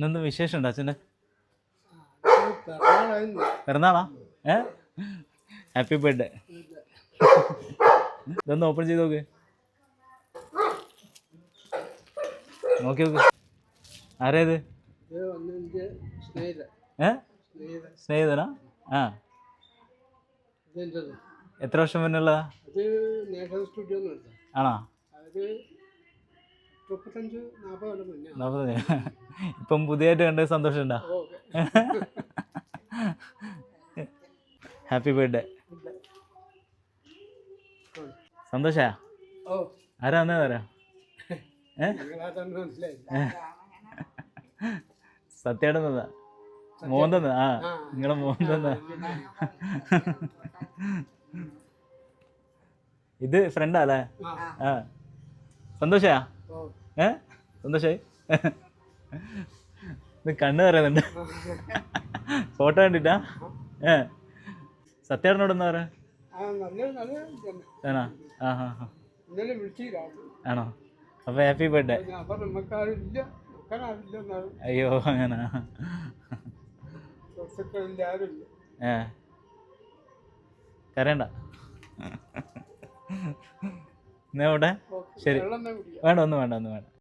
ഇന്നെന്ത് വിശേഷം ഉണ്ടോ അച്ഛന്റെ? പിറന്നാളാ? ഏ? ഹാപ്പി ബർത്ത്ഡേ ഇതൊന്ന് ഓപ്പൺ ചെയ്ത് നോക്ക്. നോക്കി നോക്ക്. ആരാ ഇത് ഇത് വന്ന് എന്റെ സ്നേഹിതൻ ഏ സ്നേഹിതനാ ആ എത്ര വർഷം മുന്നുള്ളതാ ആണോ? നാൽപ്പത് ഇപ്പം പുതിയതായിട്ട് കണ്ട സന്തോഷമുണ്ടോ ഹാപ്പി ബർത്ത്ഡേ സന്തോഷാ? ആരാന്നേ ആരാ വന്നേ തരാം ഏ? നിങ്ങളാ തന്നെ മനസ്സിലായി. സത്യമായിട്ട് തന്നാ. മോൻ തന്ന? ആ നിങ്ങളെ മോന്തന്ന ഇത് ഫ്രണ്ടാ അല്ലേ ആ. സന്തോഷയാ സന്തോഷാ? ഓ. ഏ? സന്തോഷായി. ഇത് കണ്ണ് പറയുന്നുണ്ട് ഫോട്ടോ കണ്ടിട്ടാ? ഏ? സത്യേട്ടനോട് എന്താ പറയാ? ആണോ? ആ ഹാ ഹാ ആണോ? അപ്പോൾ ഹാപ്പി ബർത്ത്ഡേ. അപ്പം അയ്യോ അങ്ങനെ. ഏ. കരയണ്ട. എന്നാ ഇവിടെ? ശരി. വേണ്ട ഒന്നും വേണ്ട ഒന്നും വേണ്ട.